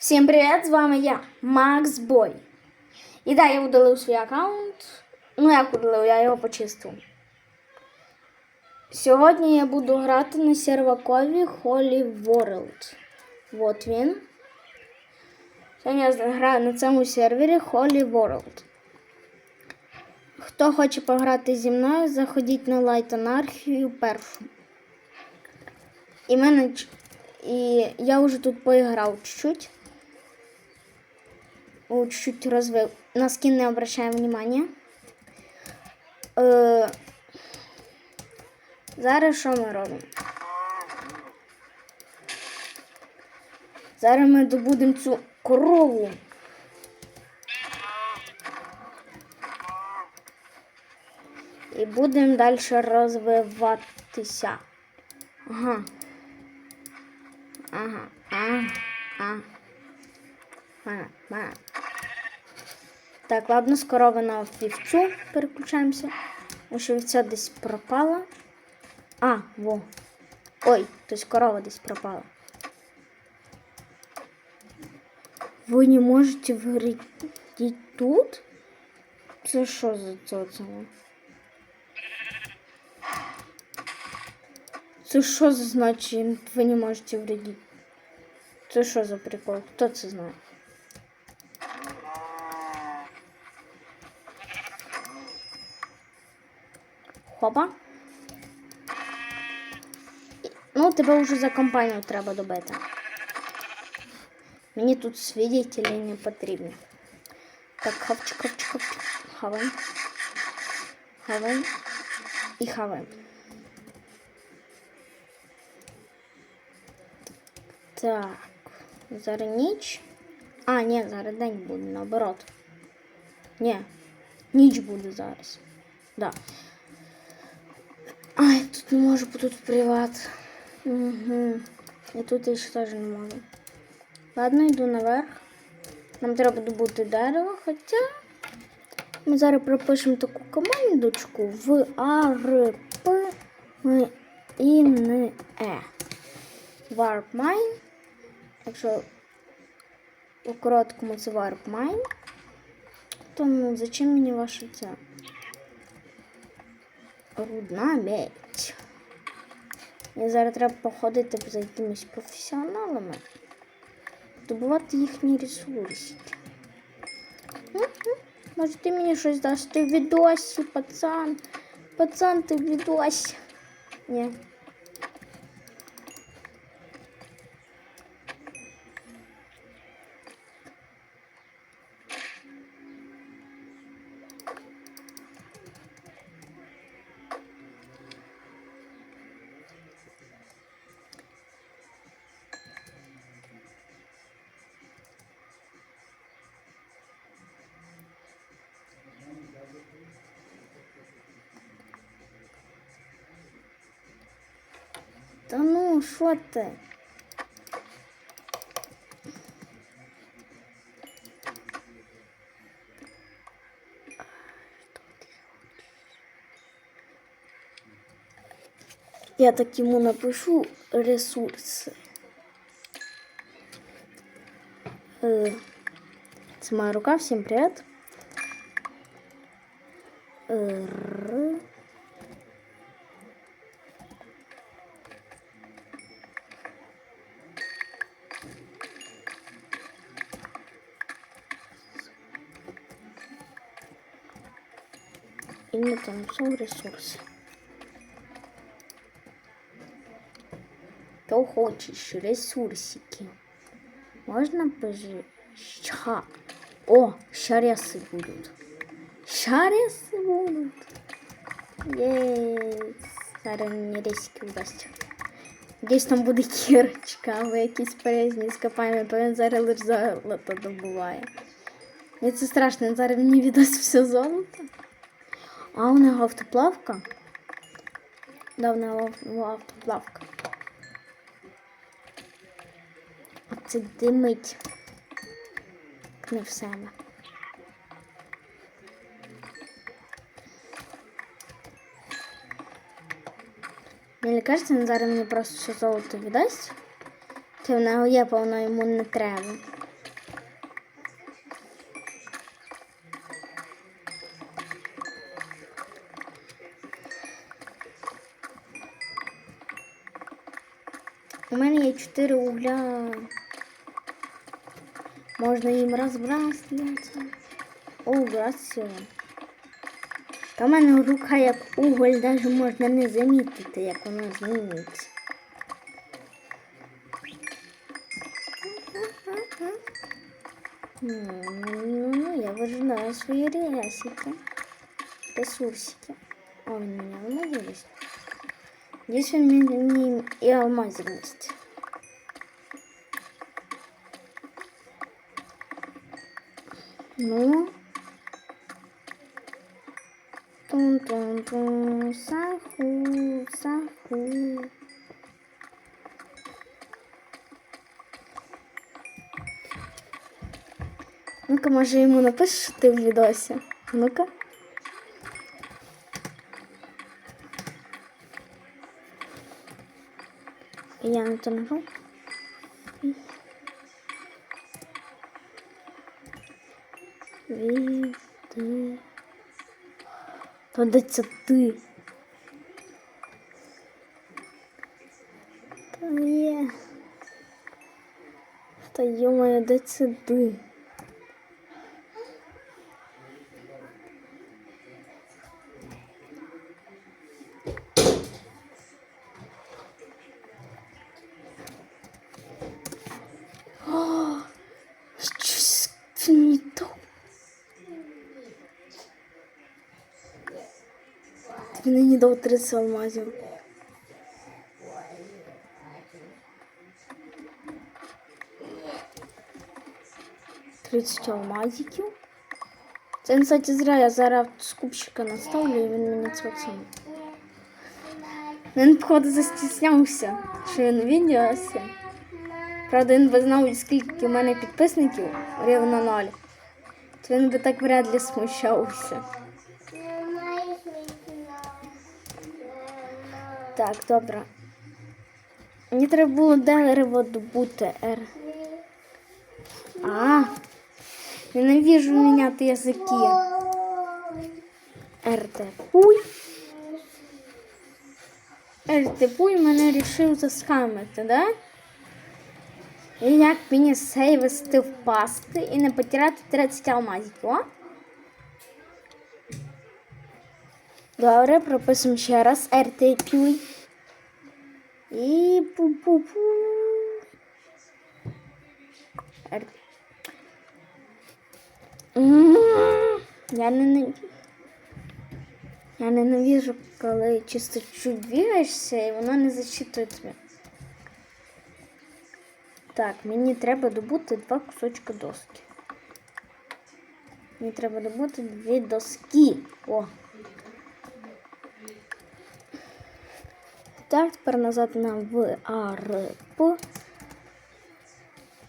Всім привіт! З вами я, Макс Бой. І да, я удалив свій аккаунт. Ну, як удалив, я його почистив. Сьогодні я буду грати на сервакові Holy World. Вот він. Сьогодні я граю на цьому сервері Holy World. Хто хоче пограти зі мною, заходіть на Light Anarchy першу. І мене і я вже тут поіграв чуть-чуть. Чуть-чуть розвив. На скин не обращаем внимания. Е, зараз що ми робимо? Зараз ми добудемо цю корову. І будемо далі розвиватися. Ага. Ага. Ага. Ага. Ага. Так, ладно, з корови на вівцю переключаємося. Тому що вівця десь пропала. А, во. Ой, тобто корова десь пропала. Ви не можете вгоріти тут? Це що за це? це? Це що за значить, ви не можете вредити? Це що за прикол? Хто це знає? Хопа. І- Ну, тебе вже за компанію треба добити. Мені тут свидетелі не потрібні. Так, хавчик, хавчик, хавчик. Хаваем. Хаваем. І хаваем. Так. Зараз ніч. А, ні, зараз день буде, наоборот. Ні. Ніч буде зараз. Да. Не можу, бо тут приват. Угу. І тут я ще теж не можу. Ладно, йду наверх. Нам треба добути дерево, хоча ми зараз пропишемо таку командочку в АРП і не Е. Warp Mine. Якщо у короткому це Warp Mine, то ну, зачем мені ваше це? Рудна медь. І зараз треба походити за якимись професіоналами, добувати їхні ресурсики. М-м, Може ти мені щось даш? Ти відосі, пацан. Пацан, ти відосі. Ні. Ну, що ти? Я так ему напишу ресурси. Це моя рука, всім привіт. Все ресурси. То хочеш ресурсики. Можна пожи? Ща. О, шаресы будут. Шаресы будут. Єс. Зараз мені рисики вдасться. Десь там буде кірочка, або якісь полезні скопаємо, то він зараз лише золото добуває. Мені це страшно, зараз мені віддасть все золото. А у нього автоплавка? Да, у нього автоплавка. Оце димить. Не в себе. Мені кажеться, він зараз мені просто все золото віддасть. Це в нього є, повно йому не треба. У мене є 4 угля. Можна їм розбрасуватися. О, красиво. Та в мене рука як уголь, навіть можна не замітити, як воно змінюється. Ну, ну, ну, я выжинаю свои рясики, ресурсики. О, у меня есть. Здесь у меня и алмазы есть. Ну. Тун-тун-тун. Саху, саху. Ну-ка, може йому напишеш, ти в відосі. Ну-ка. Я на. Віди. То де це ти? Та є. Та йомаю, де це ти? Ти мені дав 30 алмазів. Тридцять алмазиків. Це, кстати, зря я зараз скупщика наставлю і він мені це. Він, походу, застіснявся, що він відеося. Правда, він би знав, скільки в мене підписників рівно ноль. То він би так вряд ли смущався. Так, добре. Мені треба було дерево добути Р. А, ненавижу міняти язики. РТ. Пуй. РТ Пуй мене рішив заскамити, да? І як мені сейвести впасти і не потеряти 30 алмазиків, а? Добре, прописуємо ще раз RT Пюй. І пу-пу-пу. Я не я ненавижу, коли чисто чуть бігаєшся і воно не зачитує тебе. Так, мені треба добути два кусочки доски. Мені треба добути дві доски. О. Так, тепер назад на ВАРП.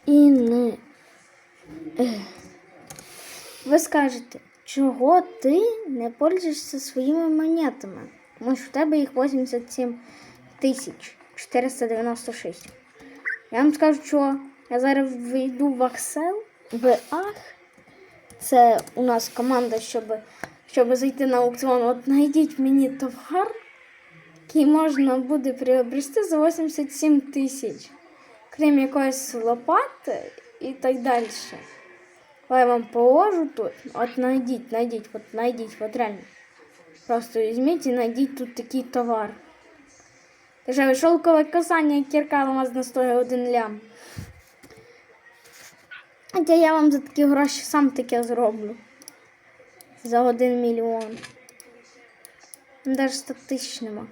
І не. Ви скажете, чого ти не пользуєшся своїми монетами? Тому що в тебе їх 87 тисяч 496. Я вам скажу, що я зараз вийду в Excel, в АХ. Це у нас команда, щоб, щоб зайти на аукціон. От знайдіть мені товар, який можна буде приобрести за 87 тисяч. Крім якоїсь лопати і так далі. Я вам положу тут. От знайдіть, знайдіть, от знайдіть, от реально. Просто візьміть і знайдіть тут такий товар. Дешеве шовкове касання кірка алмазна стоїть один лям. Хоча я вам за такі гроші сам таке зроблю. За один мільйон. Навіть 100 тисяч нема.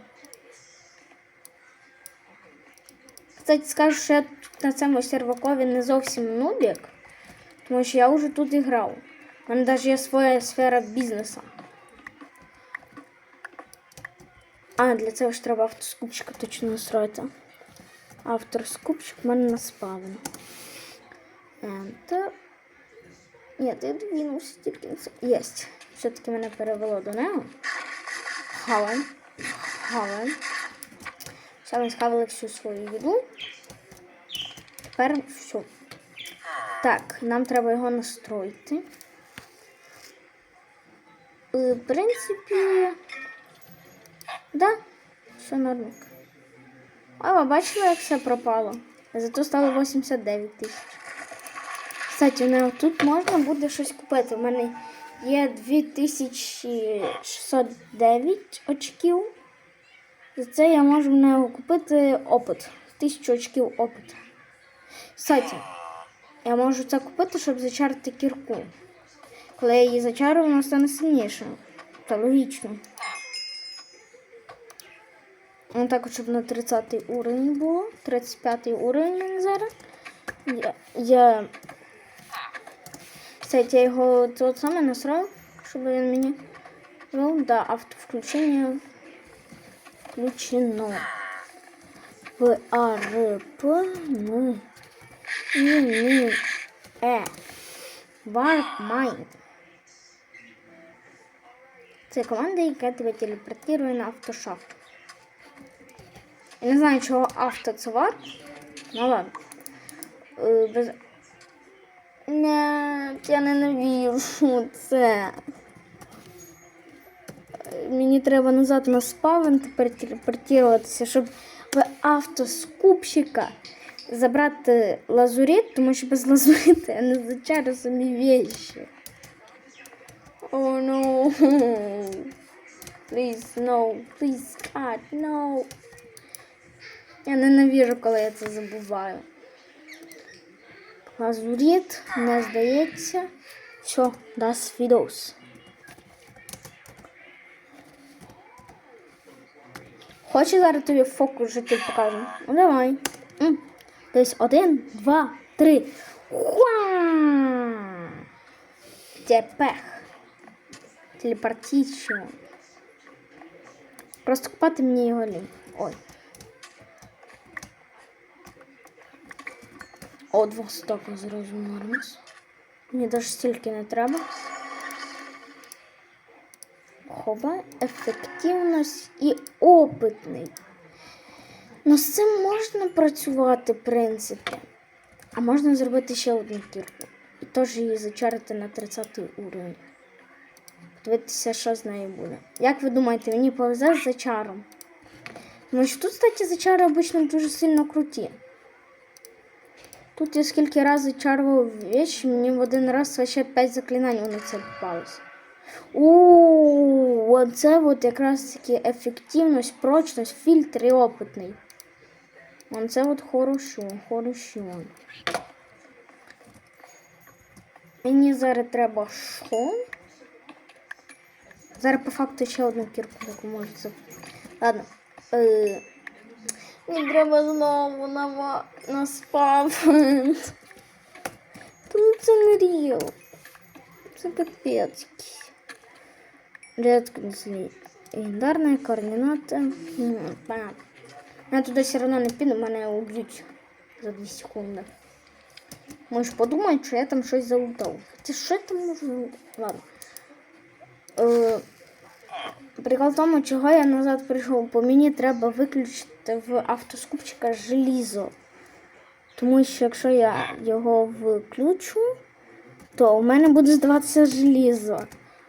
Кстати, скажу, що я тут на цьому сервакові не зовсім нубік, тому що я вже тут грав. У мене навіть є своя сфера бізнесу. А, для цього ж треба автоскупчика точно настроїти. Автоскупчик в мене наспавлен. Enter. Ні, я двинувся тільки на. Єсть. Все-таки мене перевело до нього. Хаваем. Хаваем. Все, ми схавали всю свою їду. Тепер все. Так, нам треба його настроїти. Е, В принципі, да, все нормально. А ви бачили, як все пропало? Зато стало 89 тисяч. Кстати, ну, тут можна буде щось купити. У мене є 2609 очків. За це я можу в нього купити опит. 1000 очків опиту. Кстати, я можу це купити, щоб зачарити кірку. Коли я її зачарю, вона стане сильнішою. Це логічно. Ну так, щоб на 30 уровень було. 35 уровень зараз. Я. Кстати, я його тут саме насрав, щоб він мені. Ну, да, автовключення включено. В А, Р, П, Н, І, Н, Е. Warp Mind. Це команда, яка тебе телепортує на автошахту. Я не знаю, чого авто це варп. Ну ладно. Е, Без... Не, я ненавижу це. Мені треба назад на спавен тепер телепортуватися, щоб в автоскупщика забрати лазурит, тому що без лазурита я не зачарю самі вещи. О, no. Please, no. Please, God, no. Я ненавижу, коли я це забуваю. Лазурит, не здається. Все, дасть відос. Хочеш зараз тобі фокус житель покажу? Ну давай. М. Десь один, два, три. Хуа! Тепех. Телепортічно. Просто купати мені його лінь. Ой. О, два стока зразу нормас. Мені навіть стільки не треба. Хоба, ефективність і опитний. Ну, з цим можна працювати, в принципі. А можна зробити ще одну кірку. І теж її зачарити на 30 уровень. Подивитися, що з нею буде. Як ви думаєте, мені повезе з зачаром? Тому що тут, кстати, зачари обично дуже сильно круті. Тут я скільки разів чарував вещи, мені в один раз ще 5 заклинань на це попалось. У оце от якраз таки ефективність, прочність, фільтр і опитний. Оце от хорошо, хорошо. Мені зараз треба що? Зараз по факту ще одну кірку таку це. Ладно. Е... Мені треба знову на, на спавн. Тому це не ріл. Це капець. Редко легендарні координати. Ну, понятно. Я туди все одно не піду, мене уб'ють за 2 секунди. Можеш подумати, що я там щось залутав. Хоча що я там можу? Ладно. Е, Прикол в тому, чого я назад прийшов, бо мені треба виключити в автоскупчика желізо. Тому що якщо я його включу, то у мене буде здаватися желізо.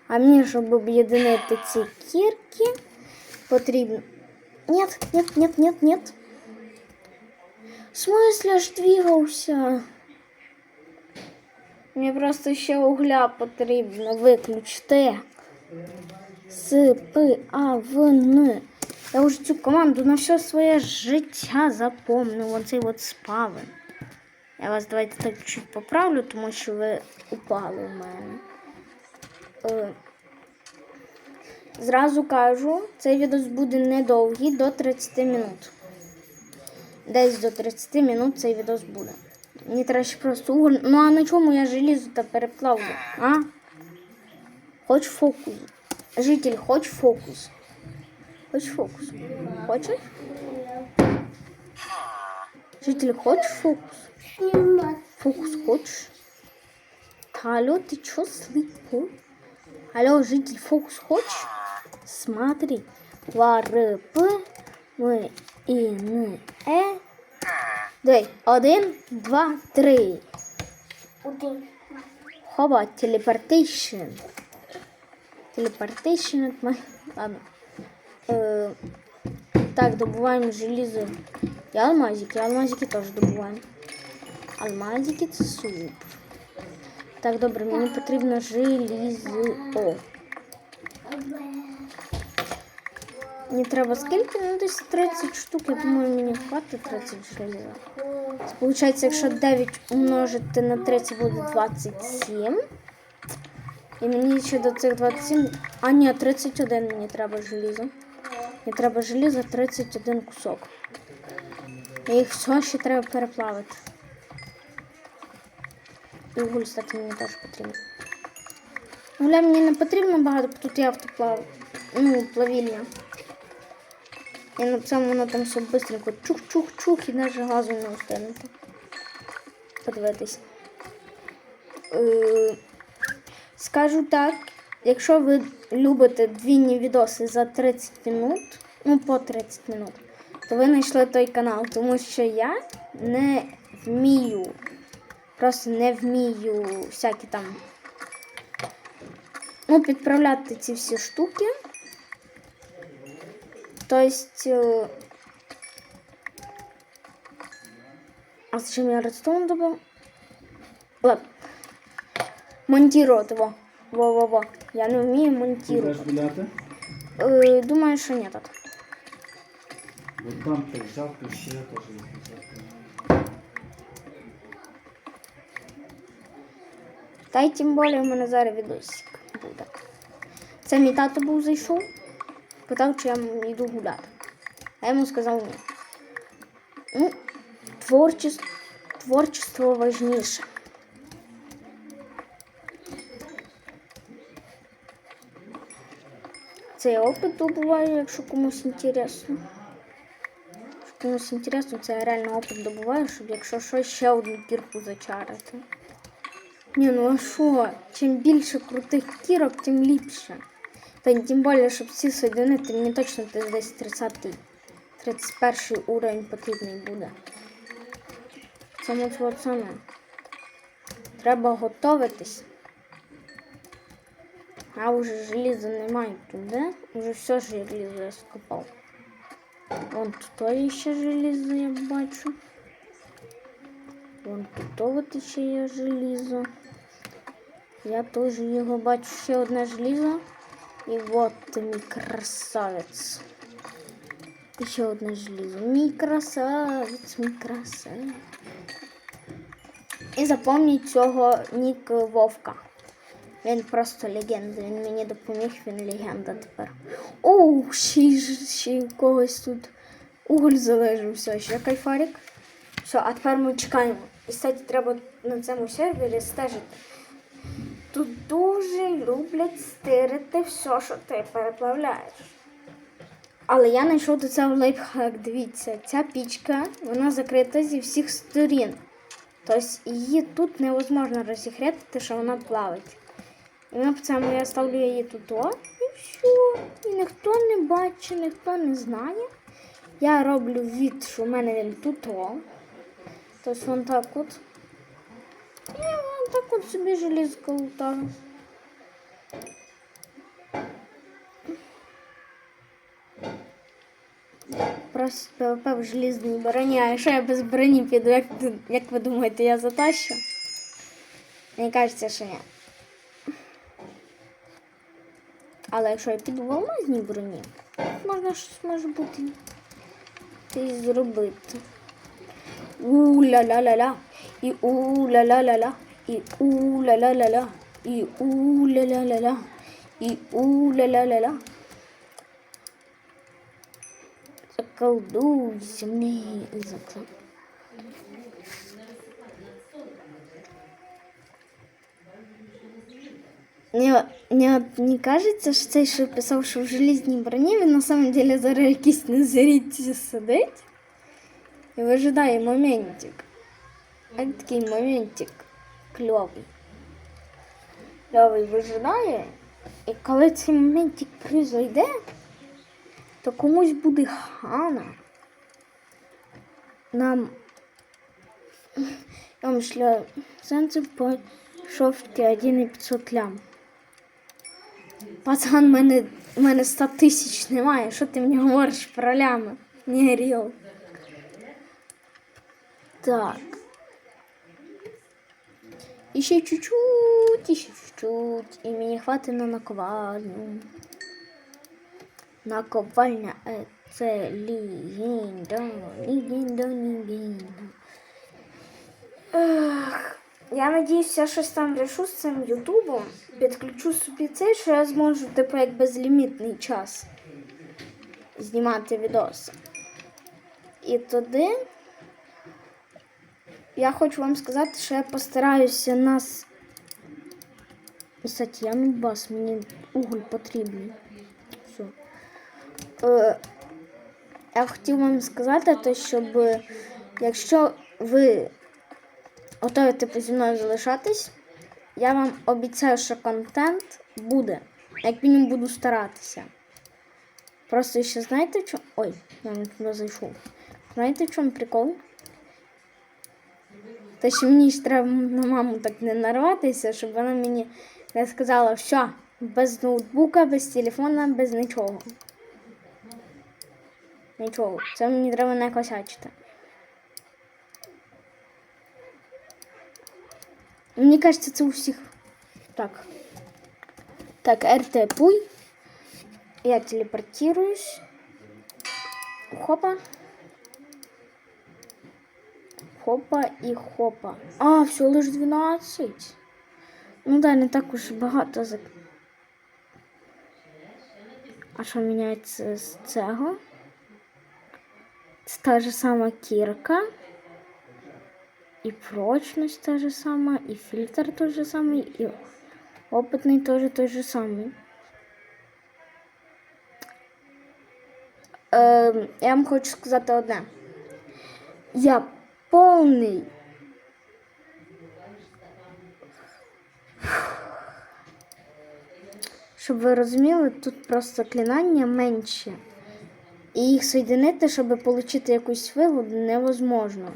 А мені, щоб об'єднати ці кірки, потрібно. Нет, нет, нет, нет, нет. В смысле аж двигався? Мені просто ще угля потрібно виключити. С, П, А, В, Н. Я вже цю команду на все своє життя запомнив. Оцей от спавен. Я вас давайте так чуть поправлю, тому що ви упали в мене. Зразу кажу, цей відео буде недовгий, до 30 минут. Десь до 30 минут цей відео буде. Мені треба просто уголь. Ну а на чому я желізо та переплавлю? А? Хоч фокус. Житель, хоч фокус. Хоч фокус. Хочеш? Житель, хоч фокус. Фокус хочешь? Алло, ты чё слепой? Алло, житель, фокус хочешь? Смотри. Варп, ми, і, н, е. Давай, один, два, три. Хоба, телепортейшн. Телепортейшн, от май- ладно. Е, так, добуваємо желізо І алмазики, алмазики теж добуваємо. Алмазики це супер. Так, добре, мені потрібно желізо. Мені треба скільки? Ну, десь 30 штук. Я думаю, мені хватить 30 желіза. Получається, якщо 9 умножити на 3, це буде 27. І мені ще до цих 27. А, ні, 31 мені треба желізо. Мені треба желізо 31 кусок. І їх все ще треба переплавити. І уголь, кстати, мені теж потрібно. Гуля мені не потрібно багато, бо тут є автоплав. Ну, плавільня. І на цьому воно там все швидко чух-чух-чух і навіть газу не встигнути. Подивитись. Е, скажу так, якщо ви любите двійні відоси за 30 минут, ну по 30 минут, то ви знайшли той канал, тому що я не вмію, просто не вмію всякі там ну, підправляти ці всі штуки. Тобто. А зачем я редстоун добав? Ладно. Монтировать его. Во-во-во. Я не Ти монтировать. Е, думаю, що ні так. От там ти взяв, то ще теж їх взяв. Та й тим більше в мене зараз відосик буде. Це мій тато був зайшов, питав, чи я йду гуляти. А я йому сказав ні. Ну, творчество, творчество важніше. Це я опит добуваю, якщо комусь інтересно. Якщо комусь інтересно, це я реально опит добуваю, щоб якщо що, ще одну кірку зачарити. Ні, ну а що? Чим більше крутих кірок, тим ліпше. Та тим більше, щоб всі соєдинити, мені точно десь 30 31 уровень потрібний буде. Саме от саме. Треба готуватись. А вже желіза немає туди. Уже все желізо я скопав. Вон тут ще желізо я бачу. Вон тут от ще є желізо. Я теж його бачу ще одне желізо. І от мій красавець. І ще одне желізо. Мій красавець, мій красавець. І запам'ятайте цього нік Вовка. Він просто легенда. Він мені допоміг, він легенда тепер. Оу, ще ще когось тут уголь залежався. Ще кайфарик. Все, а тепер ми чекаємо. І кстати, треба на цьому сервері стежити. Тут дуже люблять стирити все, що ти переплавляєш. Але я знайшов до цього лайфхак. Дивіться, ця пічка вона закрита зі всіх сторін. Тобто її тут невозможно розігріти, що вона плавить. І на цьому я ставлю її тут і все. І ніхто не бачить, ніхто не знає. Я роблю від, що в мене він тут. Тобто вон так от. І вон так от собі желізко лутаю. Просто ПВП в желізній броні, а якщо я без броні піду, як, як ви думаєте, я затащу? Мені кажеться, що ні. Але якщо я піду в алмазній броні, можна щось може бути і зробити. У-ля-ля-ля-ля, і у-ля-ля-ля-ля, і у-ля-ля-ля-ля, і у-ля-ля-ля-ля, і у-ля-ля-ля-ля. Заколдуй землі і закон. Мне, мне не кажеться, що цей, що писав, що в желізній броні, він на самом деле зараз якийсь на зарідці сидить і вижидає моментик. А такий моментик кльовий. Кльовий вижидає, і коли цей моментик призойде, то комусь буде хана. Нам я вам шлю сенсив по шовки 1,500 лям. Пацан, мене, мене 100 тисяч немає. Що ти мені говориш про лями? Не ріл. Так. І чуть-чуть, і чуть-чуть. І мені хватить на наковальню. Наковальня це легенда, легенда, легенда. Ех, я надіюсь, я щось там рішу з цим Ютубом. Підключу собі цей, що я зможу, типу, як час знімати відоси. І тоді я хочу вам сказати, що я постараюся нас. Кстати, я не бас, мені уголь потрібний. Все. Е, я хотів вам сказати, те, щоб е, якщо ви готові типу, зі мною залишатись, я вам обіцяю, що контент буде. Як мінімум буду старатися. Просто ще знаєте, що. Ой, я не туди зайшов. Знаєте, в чому прикол? Те, що мені ж треба на маму так не нарватися, щоб вона мені не сказала, що без ноутбука, без телефона, без нічого. Нічого. Це мені треба не косячити. Мені кажеться, це у всіх. Так. Так, РТ пуй. Я телепортируюсь. Хопа. Хопа і хопа. А, всього лиш 12. Ну да, не так уж багато за. А що міняється з цього? Це та ж сама кірка. І прочність та ж сама, і фільтр той же самий, і опитний теж той же самий. Е, я вам хочу сказати одне. Я повний. Щоб ви розуміли, тут просто клінання менше. І їх соєдинити, щоб отримати якусь вигоду, невозможно.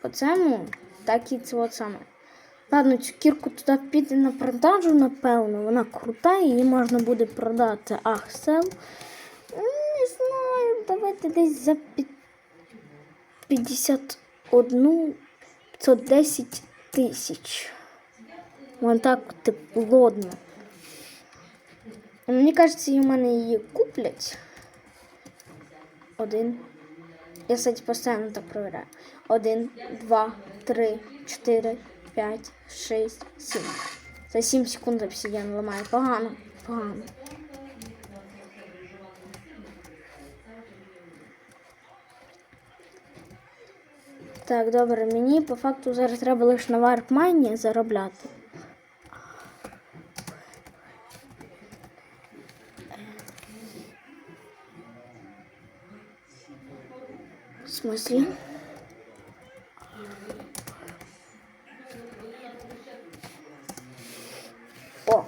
По цьому так і це от саме. Ладно, цю кірку туди піде на продажу, напевно. Вона крута, її можна буде продати. Ах, сел. Не знаю, давайте десь за пі- 51 510 тисяч. Вон так плотно. Мені кажеться, в мене її куплять. Один. Я, кстати, постійно так проверяю. Один, два, три, чотири, п'ять, шість, сім. За сім секунд обсидіан ламає. Погано, погано. Так, добре, мені по факту зараз треба лише на варп-майні заробляти. В смысле? О.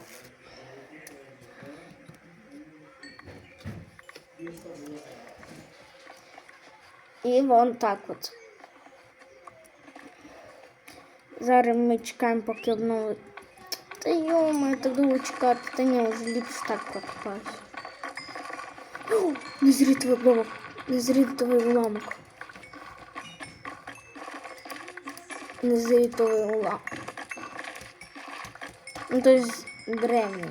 І вон так от. Зараз ми чекаємо, поки обновить. Та йома, так довго чекати. Та ні, вже ліпше так прокопаюсь. О, Незрітовий блок. Незрітовий уламок. Незрітовий уламок. Ну, то есть древній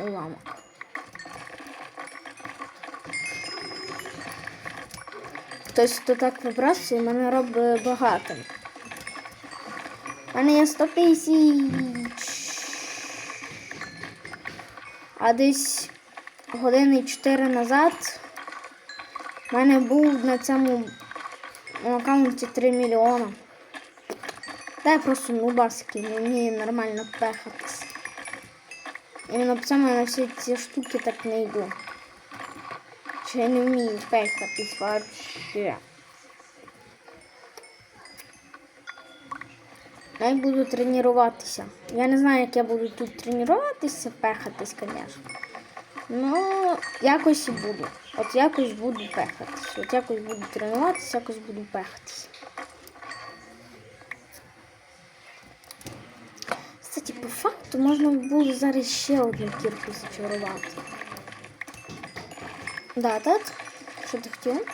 уламок. Хтось, хто так вибрався, мене робить багатим. У мене є 100 тисяч. А десь години 4 назад у мене був на цьому аккаунті 3 мільйона. Та я просто нубаски, не вмію нормально пехатись. Іменно я на всі ці штуки так не йду. Чи я не вмію пехатись вообще. Я буду тренуватися. Я не знаю, як я буду тут тренуватися, пехатись, звісно. Ну, якось і буду. От якось буду пехатись. От якось буду тренуватися, якось буду пехатись. Кстати, по факту можна було зараз ще одну кірку зачарувати. Да, так? Що ти хотів?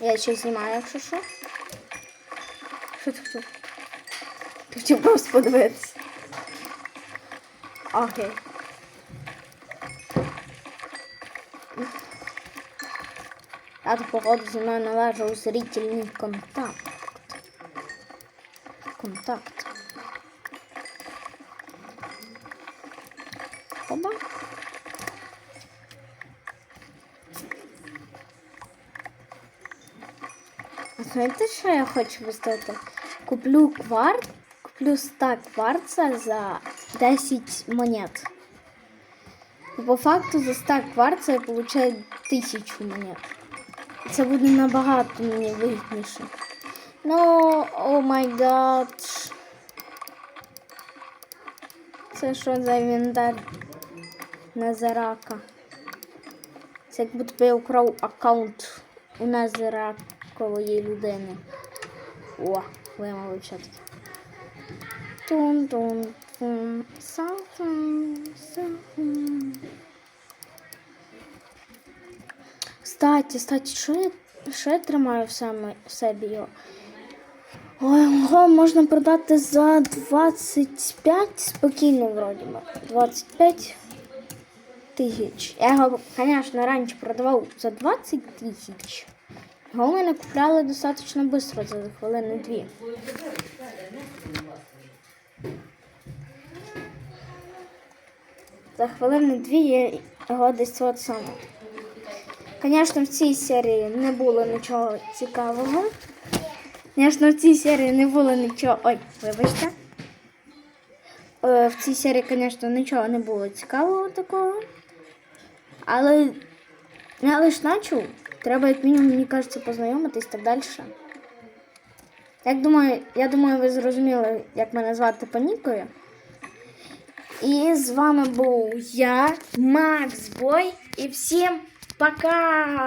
Я ще знімаю, якщо що. Що ти хотів? Ти хотів просто подивитися. Окей. А то походу зі мною належав зрительний контакт. Контакт. А Знаєте, що я хочу поставити? Куплю кварт, куплю стак кварца за 10 монет. По факту за стак кварца я получаю 1000 монет. Це буде набагато мені вигідніше. Ну, о май гад. Це що за інвентар? Назарака. Це як будто я украв аккаунт у Назаракової людини. О, вимовив все-таки. тун тун тун сафун сафун Кстати, кстати, що я, я тримаю в саме в собі його? Ой, його можна продати за 25 спокійно, вроді би. 25 тисяч. Я його, звісно, раніше продавав за 20 тисяч. У купляли достатньо швидко, за хвилини дві. За хвилини дві я його десь от саме. Звісно, в цій серії не було нічого цікавого. Звісно, в цій серії не було нічого. Ой, вибачте. Е, В цій серії, звісно, нічого не було цікавого такого. Але я лише начав. Треба, як мінімум, мені кажеться, познайомитись так далі. Як думаю, я думаю, ви зрозуміли, як мене звати по Нікою. І з вами був я, Макс Бой, і всім пока!